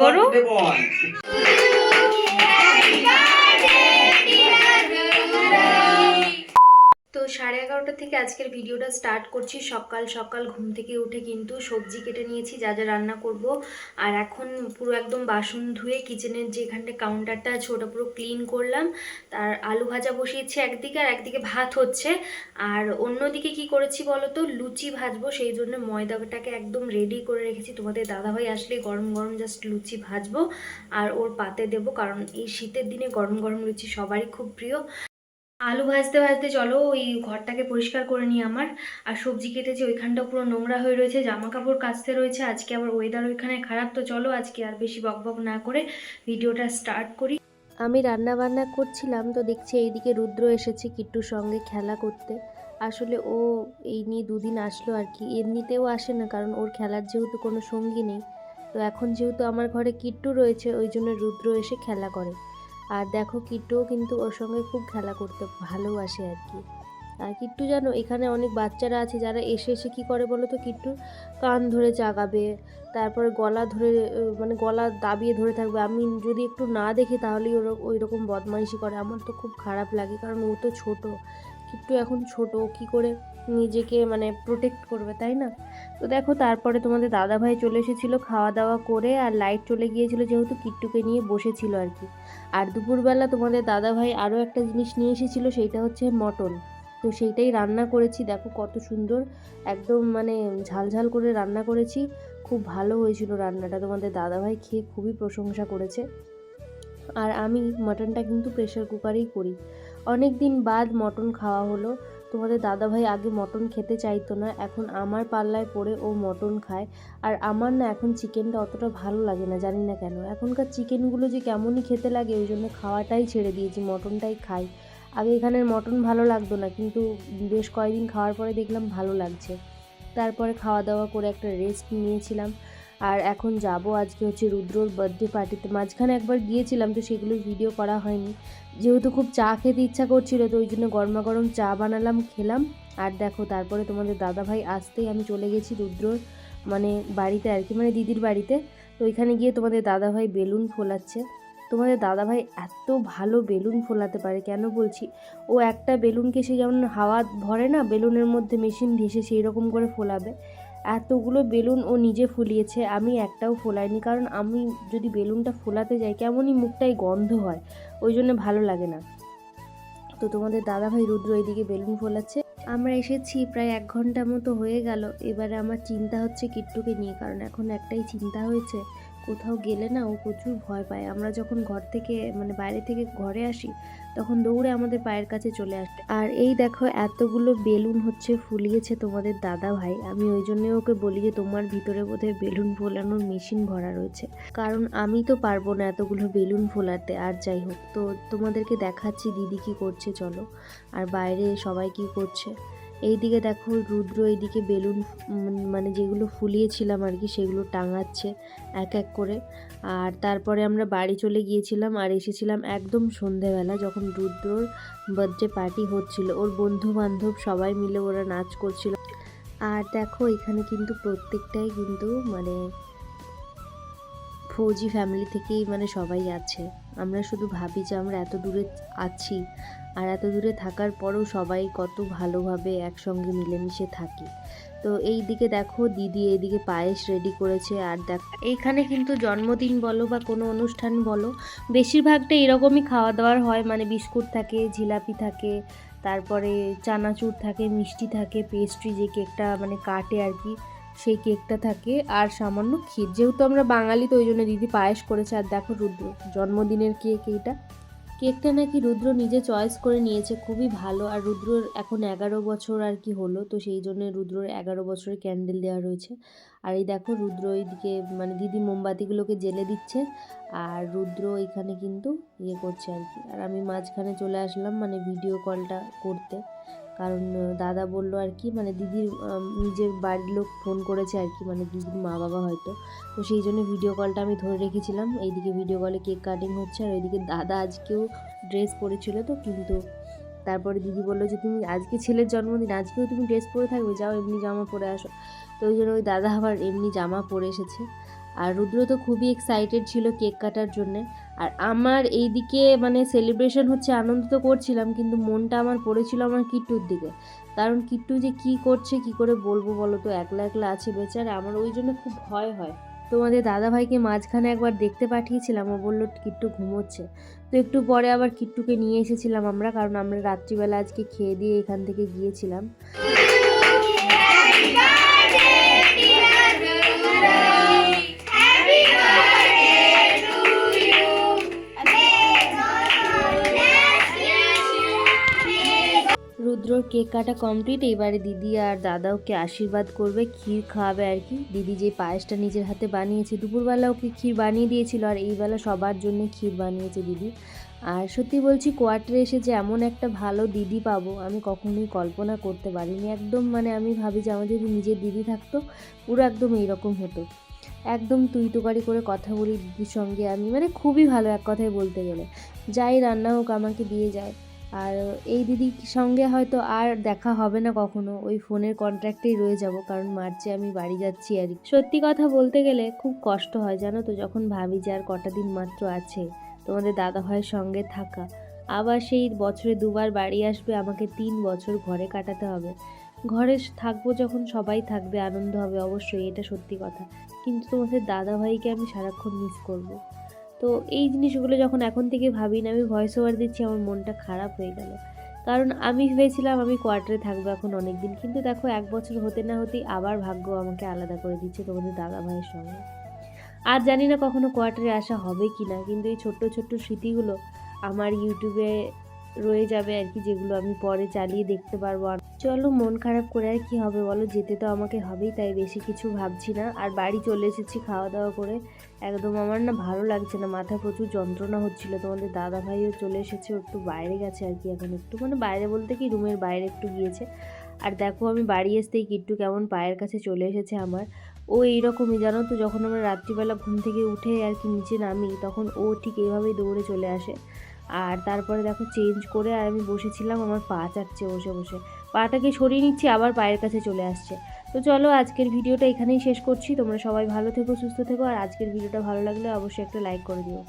গরু? সাড়ে এগারোটা থেকে আজকের ভিডিওটা স্টার্ট করছি। সকাল সকাল ঘুম থেকে উঠে কিন্তু সবজি কেটে নিয়েছি, যা যা রান্না করব। আর এখন পুরো একদম বাসন ধুয়ে কিচেনের যেখানটা কাউন্টারটা আছে, ওটা পুরো ক্লিন করলাম। তার আলু ভাজা বসিয়েছি একদিকে আর একদিকে ভাত হচ্ছে। আর অন্যদিকে কি করেছি বলো তো লুচি ভাজবো, সেই জন্য ময়দাটাকে একদম রেডি করে রেখেছি। তোমাদের দাদাভাই আসলে গরম গরম জাস্ট লুচি ভাজবো। আর ওর পাতে দেবো, কারণ এই শীতের দিনে গরম গরম লুচি সবারই খুব প্রিয়। আলু ভাজতে ভাজতে চলো, ওই ঘরটাকে পরিষ্কার করে নিই আমার। আর সবজি কেটেছি, ওইখানটা পুরো নোংরা হয়ে রয়েছে জামা কাপড় কাচতে রয়েছে, আজকে আবার ওয়েদার ওইখানে খারাপ, তো চলো আজকে আর বেশি বকবক না করে ভিডিওটা স্টার্ট করি। আমি রান্না বান্না করছিলাম, তো দেখছি এইদিকে রুদ্র এসেছে কিট্টুর সঙ্গে খেলা করতে। আসলে ও এই নিয়ে দুদিন আসলো আর কি, এমনিতেও আসে না, কারণ ওর খেলার যেহেতু কোনো সঙ্গী নেই। তো এখন যেহেতু আমার ঘরে কিট্টু রয়েছে, ওই জন্য রুদ্র এসে খেলা করে। আর দেখো কিট্টুও কিন্তু ওর সঙ্গে খুব খেলা করতে ভালোবাসে আর কি। আর কিট্টু জানো, এখানে অনেক বাচ্চারা আছে, যারা এসে এসে কী করে বলো তো কিট্টু? কান ধরে চাগাবে, তারপরে গলা ধরে মানে গলা দাবিয়ে ধরে থাকবে। আমি যদি একটু না দেখি তাহলেই ওর ওই রকম বদমাইশি করে। আমার তো খুব খারাপ লাগে, কারণ ও তো ছোটো। কিট্টু এখন ছোট কী করে নিজেকে মানে প্রোটেক্ট করবে, তাই না? তো দেখো, তারপরে তোমাদের দাদাভাই চলে এসেছিল খাওয়া দাওয়া করে, আর লাইট চলে গিয়েছিল যেহেতু কিট্টুকে নিয়ে বসেছিল আর কি। আর দুপুরবেলা তোমাদের দাদাভাই আরও একটা জিনিস নিয়ে এসেছিল, সেইটা হচ্ছে মটন। তো সেইটাই রান্না করেছি, দেখো কত সুন্দর, একদম মানে ঝালঝাল করে রান্না করেছি। খুব ভালো হয়েছিল রান্নাটা, তোমাদের দাদাভাই খেয়ে খুবই প্রশংসা করেছে। আর আমি মটনটা কিন্তু প্রেশার কুকারেই করি। অনেক দিন বাদ মটন খাওয়া হলো তোমাদের দাদাভাই আগে মটন খেতে চাইতো না, এখন আমার পাল্লায় পড়ে ও মটন খায়। আর আমার না এখন চিকেনটা অতটা ভালো লাগে না, জানি না কেন। এখনকার চিকেনগুলো যে কেমনই খেতে লাগে, ওই জন্য খাওয়াটাই ছেড়ে দিয়েছি, মটনটাই খাই। আগে এখানের মটন ভালো লাগতো না, কিন্তু বেশ কয়েকদিন খাওয়ার পরে দেখলাম ভালো লাগছে। তারপরে খাওয়া দাওয়া করে একটা রেস্ট নিয়েছিলাম। আর এখন যাব আজকে হচ্ছে রুদ্রর বার্থডে পার্টিতে মাঝখানে একবার গিয়েছিলাম তো সেগুলো ভিডিও করা হয়নি। যেহেতু খুব চা খেতে ইচ্ছা করছিল তো ওই জন্য গরমা গরম চা বানালাম, খেলাম। আর দেখো তারপরে তোমাদের দাদাভাই আসতেই আমি চলে গেছি রুদ্রর মানে বাড়িতে আর কি মানে দিদির বাড়িতে। তো ওইখানে গিয়ে তোমাদের দাদাভাই বেলুন ফোলাচ্ছে। তোমাদের দাদাভাই এত ভালো বেলুন ফোলাতে পারে, কেন বলছি? ও একটা বেলুনকে সে যেমন হাওয়া ভরে না, বেলুনের মধ্যে মেশিন ভেসে সেই রকম করে ফোলাবে। এতগুলো বেলুন ও নিজে ফুলিয়েছে, আমি একটাও ফোলাইনি। কারণ আমি যদি বেলুনটা ফোলাতে যাই, কেমনই মুখটাই গন্ধ হয়, ওই জন্য ভালো লাগে না। তো তোমাদের দাদাভাই রুদ্র এইদিকে বেলুন ফোলাচ্ছে। আমরা এসেছি, প্রায় এক ঘণ্টা মতো হয়ে গেল। এবারে আমার চিন্তা হচ্ছে কিট্টুকে নিয়ে, কারণ এখন একটাই চিন্তা হয়েছে কোথাও গেলে না ও প্রচুর ভয় পায়। আমরা যখন ঘর থেকে মানে বাইরে থেকে ঘরে আসি, তখন দৌড়ে আমাদের পায়ের কাছে চলে আসে। আর এই দেখো, এতগুলো বেলুন হচ্ছে, ফুলিয়েছে তোমাদের দাদা ভাই। আমি ওই জন্য ওকে বলি যে, তোমার ভিতরে বোধহয় বেলুন ফোলানোর মেশিন ভরা রয়েছে। কারণ আমি তো পারব না এতগুলো বেলুন ফোলাতে, আর যাই হোক। তো তোমাদেরকে দেখাচ্ছি দিদি কি করছে, চলো। আর বাইরে সবাই কি করছে? এইদিকে দেখো রুদ্র, এইদিকে বেলুন মানে যেগুলো ফুলিয়েছিলাম আর কি, সেগুলো টাঙাচ্ছে এক এক করে। আর তারপরে আমরা বাড়ি চলে গিয়েছিলাম আর এসেছিলাম একদম সন্ধেবেলা যখন রুদ্রর বার্থডে পার্টি হচ্ছিল। ওর বন্ধু বান্ধব সবাই মিলে ওরা নাচ করছিল। আর দেখো এখানে কিন্তু প্রত্যেকটাই কিন্তু মানে ফৌজি ফ্যামিলি থেকেই মানে সবাই আছে। আমরা শুধু ভাবি যে আমরা এত দূরে আছি আর এত দূরে থাকার পরেও সবাই কত ভালোভাবে একসঙ্গে মিলেমিশে থাকি। তো এই দিকে দেখো, দিদি এইদিকে পায়েস রেডি করেছে আর দেখ এইখানে কিন্তু জন্মদিন বলো বা কোনো অনুষ্ঠান বলো, বেশিরভাগটা এরকমই খাওয়া দাওয়ার হয়। মানে বিস্কুট থাকে, জিলাপি থাকে, তারপরে চানাচুর থাকে, মিষ্টি থাকে পেস্ট্রি যে কেকটা মানে কাটে আর কি। সেই কেকটা থাকে। আর সামান্য ক্ষীর, যেহেতু আমরা বাঙালি, তো ওই জন্য দিদি পায়েস করেছে। আর দেখো রুদ্র, জন্মদিনের কেক এইটা। কেকটা নাকি রুদ্র নিজে চয়েস করে নিয়েছে, খুবই ভালো। আর রুদ্রর এখন এগারো বছর আর কি হলো, তো সেই জন্য রুদ্রর এগারো বছরের ক্যান্ডেল দেওয়া রয়েছে। আর এই দেখো রুদ্র এইদিকে মানে দিদি মোমবাতিগুলোকে জেলে দিচ্ছে। আর রুদ্র এখানে কিন্তু ইয়ে করছে আর কি। আর আমি মাঝখানে চলে আসলাম মানে ভিডিও কলটা করতে। কারণ দাদা বলল আর কি মানে দিদির নিজের বাড়ির লোক ফোন করেছে আর কি মানে দিদির মা বাবা হয়তো। তো সেই জন্য ভিডিও কলটা আমি ধরে রেখেছিলাম। এইদিকে ভিডিও কলে কেক কাটিং হচ্ছে আর ওইদিকে দাদা আজকেও ড্রেস পরেছিল তো, কিন্তু তারপরে দিদি বলল যে, তুমি আজকে ছেলের জন্মদিন, আজকেও তুমি ড্রেস পরে থাকবে, যাও এমনি জামা পরে আসো। তো ওই জন্য ওই দাদা আবার এমনি জামা পরে এসেছে। আর রুদ্র তো খুবই এক্সাইটেড ছিল কেক কাটার জন্যে। আর আমার এইদিকে মানে সেলিব্রেশন হচ্ছে আনন্দ তো করছিলাম, কিন্তু মনটা আমার পড়েছিল আমার কিট্টুর দিকে। কারণ কিট্টু যে কি করছে, কি করে বলব বলো তো? একলা একলা আছে বেচারা, আমার ওই জন্য খুব ভয় হয়। তোমাদের দাদাভাইকে মাঝখানে একবার দেখতে পাঠিয়েছিলাম, ও বলল, কিট্টু ঘুমোচ্ছে। তো একটু পরে আবার কিট্টুকে নিয়ে এসেছিলাম আমরা, কারণ আমরা রাত্রিবেলা আজকে খেয়ে দিয়ে এখান থেকে গিয়েছিলাম। কেক কাটা কমপ্লিট এবারে দিদি আর দাদা ওকে আশীর্বাদ করবে, ক্ষীর খাওয়াবে আর কি। দিদি যে পায়েসটা নিজের হাতে বানিয়েছে দুপুরবেলা ওকে ক্ষীর বানিয়ে দিয়েছিল, আর এইবেলা সবার জন্য ক্ষীর বানিয়েছে দিদি। আর সত্যি বলছি কোয়ার্টারে এসে যে এমন একটা ভালো দিদি পাবো, আমি কখনোই কল্পনা করতে পারিনি। একদম মানে আমি ভাবি যে আমার যদি নিজের দিদি থাকতো, পুরো একদম এইরকম হতো। একদম তুই তুকারি করে কথা বলি দিদির সঙ্গে আমি মানে খুবই ভালো এক কথায় বলতে গেলে। যাই রান্না হোক, আমাকে দিয়ে যায়। আর এই দিদির সঙ্গে হয়তো আর দেখা হবে না কখনো, ওই ফোনের কন্ট্যাক্টেই রয়ে যাব, কারণ মার্চে আমি বাড়ি যাচ্ছি আর। সত্যি কথা বলতে গেলে খুব কষ্ট হয়, জানো তো, যখন ভাবি যে আর কটা দিন মাত্র আছে, তোমাদের দাদা ভাইয়ের সঙ্গে থাকা আবার সেই বছরে দুবার বাড়ি আসবে, আমাকে তিন বছর ঘরে কাটাতে হবে ঘরে থাকব যখন সবাই থাকবে, আনন্দ হবে অবশ্যই, এটা সত্যি কথা কিন্তু তোমাদের দাদা ভাইকে আমি সারাক্ষণ মিস করব। তো এই জিনিসগুলো যখন এখন থেকে ভাবি না, আমি ভয়েস ওভার দিচ্ছি, আমার মনটা খারাপ হয়ে গেল। কারণ আমি ভেবেছিলাম আমি কোয়ার্টারে থাকব এখন অনেক দিন কিন্তু দেখো এক বছর হতে না হতেই আবার ভাগ্য আমাকে আলাদা করে দিচ্ছে তোমাদের দাদা ভাইয়ের সঙ্গে। আর জানি না কখনো কোয়ার্টারে আসা হবে কি না কিন্তু এই ছোট্ট ছোট্ট স্মৃতিগুলো আমার ইউটিউবে রয়ে যাবে আর কি, যেগুলো আমি পরে চালিয়ে দেখতে পারব। আর চলো, মন খারাপ করে আর কি হবে বলো? যেতে তো আমাকে হবেই, তাই বেশি কিছু ভাবছি না। আর বাড়ি চলে এসেছি খাওয়া দাওয়া করে। একদম আমার না ভালো লাগছে না মাথা প্রচুর যন্ত্রণা হচ্ছিল। তোমাদের দাদা ভাইও চলে এসেছে একটু বাইরে গেছে আর কি এখন একটু। মানে বাইরে বলতে কি, রুমের বাইরে একটু গিয়েছে। আর দেখো, আমি বাড়ি আসতেই কিট্টু কেমন পায়ের কাছে চলে এসেছে আমার। ও এইরকমই, জানো তো, যখন আমরা রাত্রিবেলা ঘুম থেকে উঠে আর কি নিচে নামি, তখন ও ঠিক এইভাবেই দৌড়ে চলে আসে। আর তারপরে দেখো চেঞ্জ করে আর আমি বসেছিলাম আমার পা চাটছে বসে বসে। পাটাকে সরিয়ে নিচ্ছি, আবার পায়ের কাছে চলে আসছে। তো চলো আজকের ভিডিওটা এখানেই শেষ করছি। তোমরা সবাই ভালো থেকো, সুস্থ থেকো। আর আজকের ভিডিওটা ভালো লাগলে অবশ্যই একটা লাইক করে দিও।